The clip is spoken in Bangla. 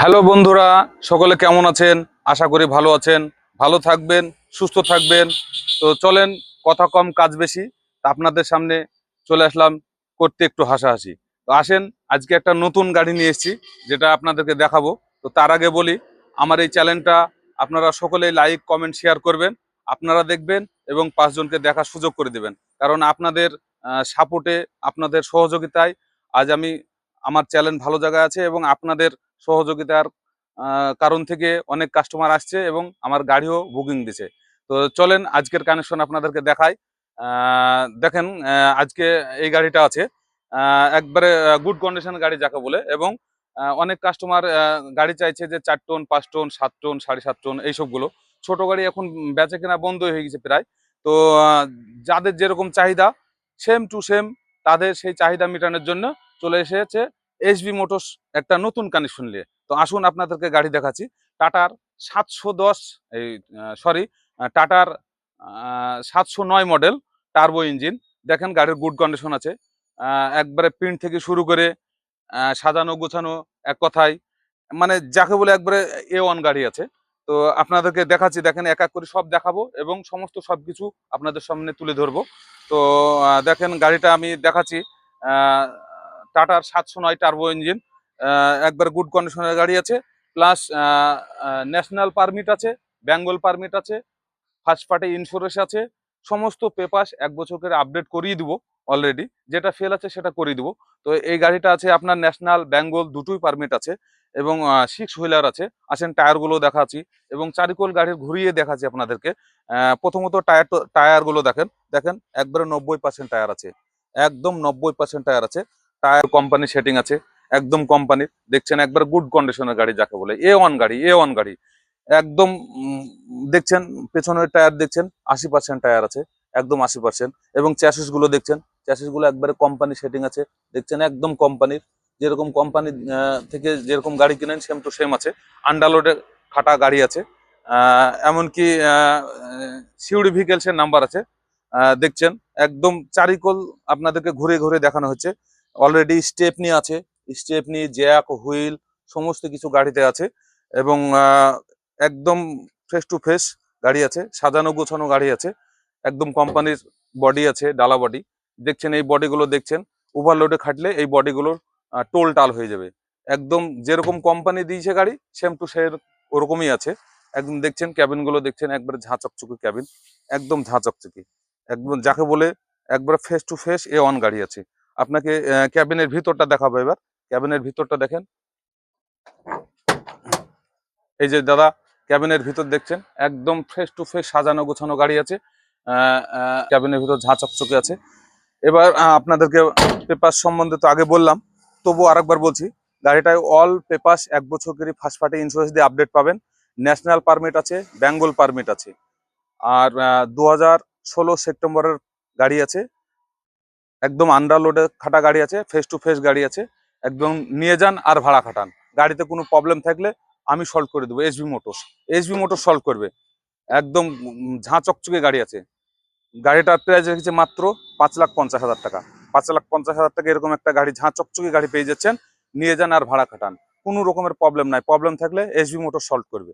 হ্যালো বন্ধুরা, সকলে কেমন আছেন? আশা করি ভালো আছেন, ভালো থাকবেন, সুস্থ থাকবেন। তো চলেন, কথা কম, কাজ বেশি। আপনাদের সামনে চলে আসলাম, করতে একটু হাসাহাসি। তো আসেন, আজকে একটা নতুন গাড়ি নিয়ে এসেছি, যেটা আপনাদেরকে দেখাবো। তো তার আগে বলি, আমার এই চ্যানেলটা আপনারা সকলে লাইক, কমেন্ট, শেয়ার করবেন, আপনারা দেখবেন এবং পাঁচজনকে দেখার সুযোগ করে দেবেন। কারণ আপনাদের সাপোর্টে, আপনাদের সহযোগিতায় আজ আমি, আমার চ্যানেল ভালো জায়গায় আছে এবং আপনাদের সহযোগিতার কারণ থেকে অনেক কাস্টমার আসছে এবং আমার গাড়িও বুকিং দিছে। তো চলেন আজকের কানেকশন আপনাদেরকে দেখাই। দেখেন আজকে এই গাড়িটা আছে। একবারে গুড কন্ডিশন গাড়ি যাকে বলে এবং অনেক কাস্টমার গাড়ি চাইছে যে চার টন, পাঁচ টন, সাত টন, সাড়ে সাত টন এইসবগুলো। ছোট গাড়ি এখন বেচে কেনা বন্ধ হয়ে গেছে প্রায়। তো যাদের যেরকম চাহিদা সেম টু সেম তাদের সেই চাহিদা মেটানোর জন্য চলে এসেছে এসবি মোটরস একটা নতুন কানেকশন নিয়ে। তো আসুন আপনাদেরকে গাড়ি দেখাচ্ছি। টাটার সাতশো দশ, এই সরি টাটার সাতশো নয় মডেল টার্বো ইঞ্জিন দেখেন গাড়ির গুড কন্ডিশন আছে। একবারে প্রিন্ট থেকে শুরু করে সাজানো গোছানো এক কথায়। মানে যাকে বলে একবারে এ ওয়ান গাড়ি আছে। তো আপনাদেরকে দেখাচ্ছি, দেখেন এক এক করে সব দেখাবো এবং সমস্ত সব কিছু আপনাদের সামনে তুলে ধরবো। তো দেখেন গাড়িটা আমি দেখাচ্ছি। টাটার সাতশো নয় টার্বো ইঞ্জিন একবার গুড কন্ডিশনের গাড়ি আছে প্লাস ন্যাশনাল পারমিট আছে বেঙ্গল পারমিট আছে ফার্স্ট পার্টি ইন্স্যুরেন্স আছে, সমস্ত পেপার এক বছর করে আপডেট করিয়ে দিব অলরেডি যেটা ফেল আছে সেটা করিয়ে দিব। তো এই গাড়িটা আছে আপনার ন্যাশনাল বেঙ্গল দুটোই পারমিট আছে, এবং সিক্স হুইলার আছে, আসেন টায়ারগুলো দেখাচ্ছি, এবং চারিকোল গাড়ির ঘুরিয়ে দেখাচ্ছি আপনাদেরকে। প্রথমত টায়ার টায়ারগুলো দেখেন দেখেন, একবারে নব্বই পার্সেন্ট টায়ার আছে, একদম নব্বই পার্সেন্ট টায়ার আছে। টায়ার কোম্পানি সেটিং আছে, একদম কোম্পানির দেখছেন একবার গুড কন্ডিশনের গাড়ি যাকে বলে এ ওয়ান গাড়ি এ ওয়ান গাড়ি, একদম দেখছেন পেছনের টায়ার দেখছেন, আশি পার্সেন্ট টায়ার আছে, একদম আশি পার্সেন্ট এবংগুলো দেখছেনগুলো একবারে কোম্পানি সেটিং আছে, দেখছেন একদম কোম্পানির যেরকম কোম্পানি থেকে যেরকম গাড়ি কিনেন সেম টু সেম আছে আন্ডারলোডে খাটা গাড়ি আছে এমনকি সিউডি ভেহিকেলসের নাম্বার আছে দেখছেন, একদম চারিকোল আপনাদেরকে ঘুরে ঘুরে দেখানো হচ্ছে অলরেডি স্টেপনি আছে স্টেপনি জ্যাক হুইল সমস্ত কিছু গাড়িতে আছে এবং একদম ফেস টু ফেস গাড়ি আছে, সাজানো গোছানো গাড়ি আছে, একদম কোম্পানির বডি আছে, ডালা বডি দেখছেন এই বডিগুলো দেখছেন ওভারলোডে খাটলে এই বডিগুলোর টোল টাল হয়ে যাবে। একদম যেরকম কোম্পানি দিয়েছে গাড়ি সেম টু সে ওরকমই আছে। একদম দেখছেন ক্যাবিনগুলো দেখছেন, একবার ঝাঁ চকচকে ক্যাবিন একদম ঝাঁ চকচকে একদম যাকে বলে একবার face to face A one গাড়ি আছে। আপনাকে ক্যাবিনের ভিতরটা দেখাবো এবার। ক্যাবিনের ভিতরটা দেখেন। এই যে দাদা, ক্যাবিনের ভিতর দেখছেন? একদম ফ্রেশ টু ফ্রেশ সাজানো গোছানো গাড়ি আছে। ক্যাবিনের ভিতর ঝাঁ চকচকে আছে। এবার আপনাদেরকে পেপার সম্বন্ধে তো আগে বললাম তবু আরেকবার বলছি, গাড়িটায় অল পেপার এক বছর করে ফার্স্ট পার্টি ইন্স্যুরেন্স দিয়ে আপডেট পাবেন। ন্যাশনাল পারমিট আছে বেঙ্গল পারমিট আছে। আর দু হাজার ষোলো সেপ্টেম্বরের গাড়ি আছে একদম আন্ডারলোডে খাটা গাড়ি আছে ফেস টু ফেস গাড়ি আছে, একদম নিয়ে যান আর ভাড়া খাটান। গাড়িতে কোনো প্রবলেম থাকলে আমি সলভ করে দেবো S B motors S B motor solve করবে। একদম ঝাঁ চকচকে গাড়ি আছে। গাড়িটার প্রাইস রেখেছে মাত্র পাঁচ লাখ পঞ্চাশ হাজার টাকা। পাঁচ লাখ পঞ্চাশ হাজার টাকা এরকম একটা গাড়ি, ঝাঁ চকচকে গাড়ি পেয়ে যাচ্ছেন, নিয়ে যান আর ভাড়া খাটান। কোনো রকমের প্রবলেম নাই। প্রবলেম থাকলে এসবি মোটর সলভ করবে।